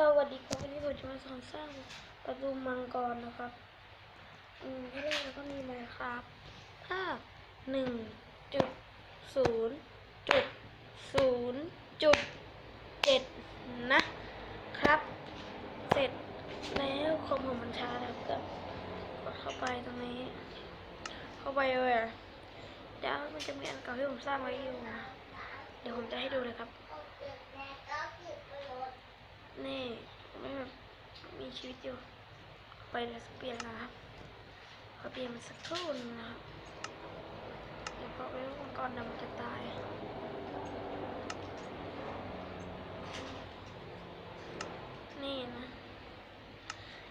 สวัสดีครับวันนี้ผมจะมาสอนสร้างประตูมังกรนะครับ อืมที่แรกเราก็มีมาครับภาพหนึ่งจุดศูนย์จุดศูนย์จุดเจ็ดนะครับ เสร็จแล้วคอมผมมันช้าแล้วก็กดเข้าไปตรงนี้ เข้าไปเลยเดี๋ยวมันจะมีอันเก่าที่ผมสร้างไว้อยู่ เดี๋ยวผมจะให้ดูเลยครับ นี่ไม่แบบ มีชีวิตอยู่ ไปเดี๋ยวเปลี่ยนนะครับขอเปลี่ยนมันสักครู่นึงนะครับเดี๋ยวพอไปลูกมังกรดำจะตายนี่นะ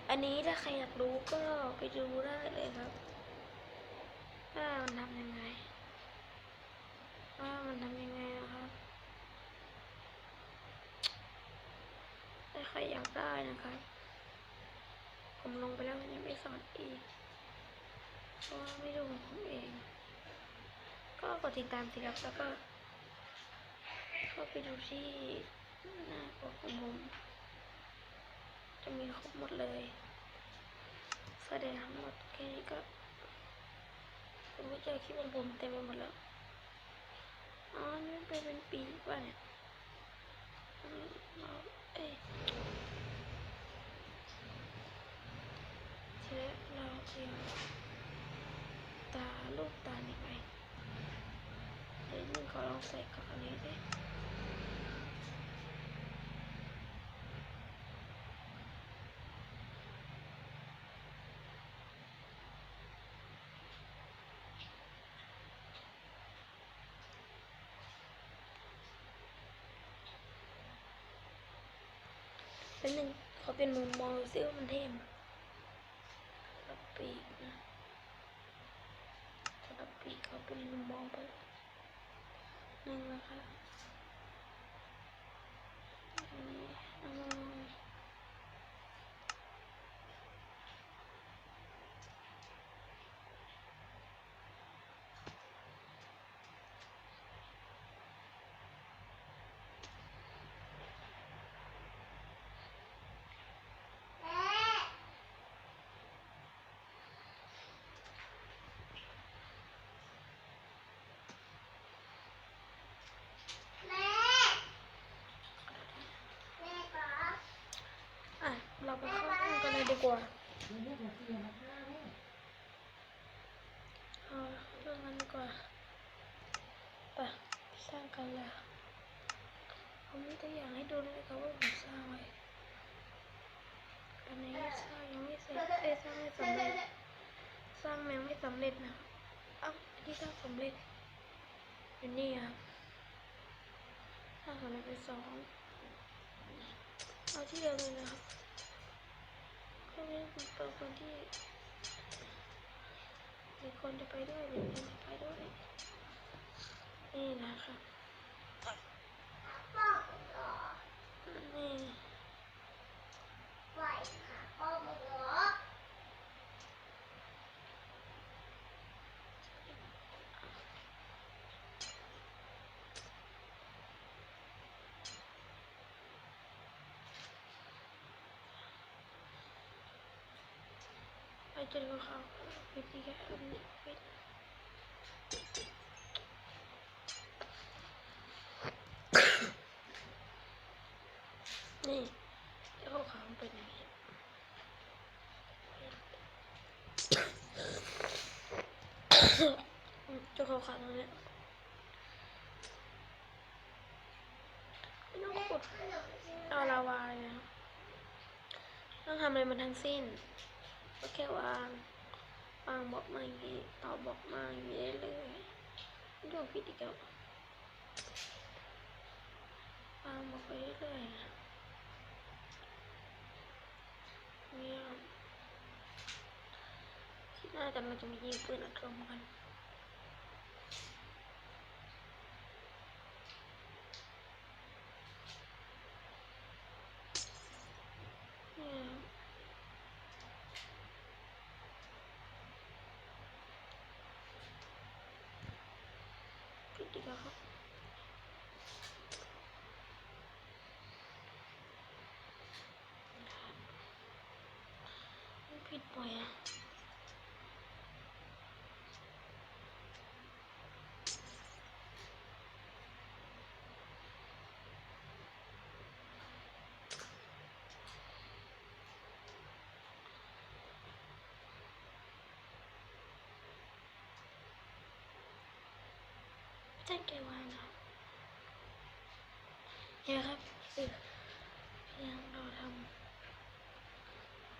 อันนี้ถ้าใครอยากรู้ก็ไปดูได้เลยครับว่ามันทำยังไงว่ามันทำยังไงนะครับถ้าใครอยากได้นะครับ ผมลงไปแล้วยังไม่สอนอีกเพราะว่าไม่ดูของผมเอง ก็กดติดตามสิครับแล้วก็เข้าไปดูที่หน้าปกของผมจะมีครบหมดเลยแสดงทั้งหมดแค่นี้ก็ผมไม่เจอคลิปของผมเต็มไปหมดแล้วอ๋อนี่เป็นปีป่ะเนี่ยเอาเอ้ย ทีแรก เราเตาลูกตานี่ไปเดี๋ยวมึงขอลองใส่กับอันนี้ดิเป็นหนึ่งขอเป็นมุมมองซิว่ามันเท่ไหม รับปีกนะถ้ารับปีกเขาเป็นมุมมองไปหนึ่งนะคะอันนี้เอามามองอะ เราไปเข้าห้องกันเลย ดีกว่าเอาเรื่องนั้นดีกว่าไปสร้างกันเลยผมมีตัวอย่างให้ดูเลยครับว่าผมสร้างไว้อันนี้สร้างยังไม่เสร็จเอ้สร้างไม่สำเร็จสร้างยังไม่สำเร็จนะเอ้าอันที่สร้างสำเร็จอยู่นี่ครับสร้างสำเร็จไปสองเอาที่เดิมเลยนะครับ พวกนี้เป็นคนที่มีคนจะไปด้วยหรือคนจะไปด้วย นี่นะครับนี่ ไปเจอกับเขาวิธีการอันนี้วิธีนี่เจ้าขาวมันเป็นอย่างนี้เจ้าขาวขาวตรงเนี้ยไม่ต้องกดเอาลาวาเลยนะต้องทำอะไรมันทั้งสิ้น ก็แค่วางวางบอกมาอย่างนี้ต่อบอกมาอย่างนี้เลยดูผิดอีกแล้ววางบอกไปเรื่อยเนี่ยที่น่ากันจะมียิงปืนอัดลมกันเนี่ยครับ ผิดอีกแล้วครับ ผิดบ่อยอะแจ้งเกวานครับเนี่ยครับเพียงเราทำ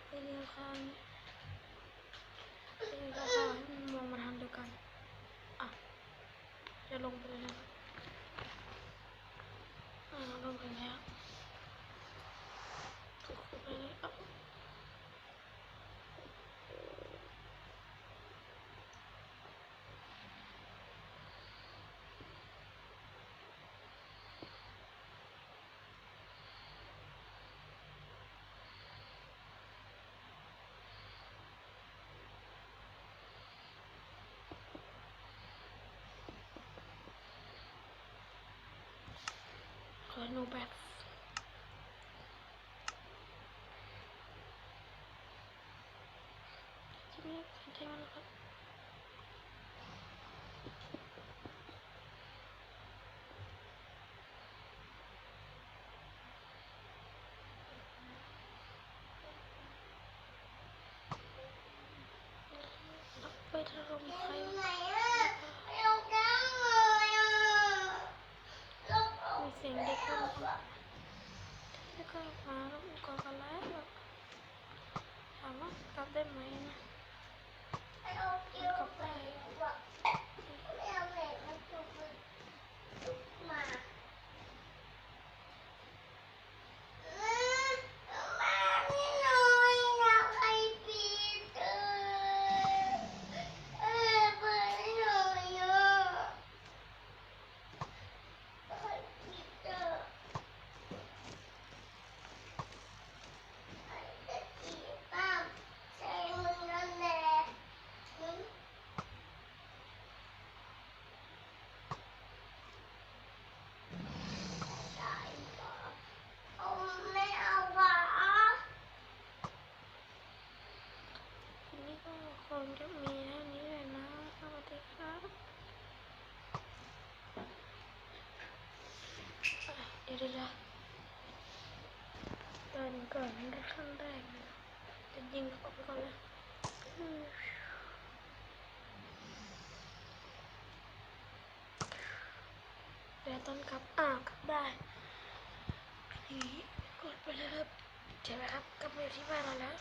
วิดีโอคอลวิดี Oh, ขอโนแบทที่นี่ใช่ไหมนะครับไปถล่มใครมีเสียงเด็กเข้ามาแล้วก็มาแล้วก็กันแล้วถามว่ากลับได้ไหมนะกลับได้ ทีนี้ก็คงจะมีเท่านี้เลยนะ สวัสดีครับอะ เดี๋ยวเดินก่อนขั้นแรกนะจะยิงออกไปก่อนเลยอืมเดี๋ยวต้นกลับอ่าวกลับได้นี้กดไปเลยครับใช่ไหมครับกลับมาอยู่ที่บ้านเราแล้ว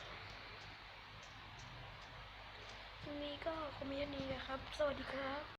วันนี้ก็คงมีแค่นี้นะครับ สวัสดีครับ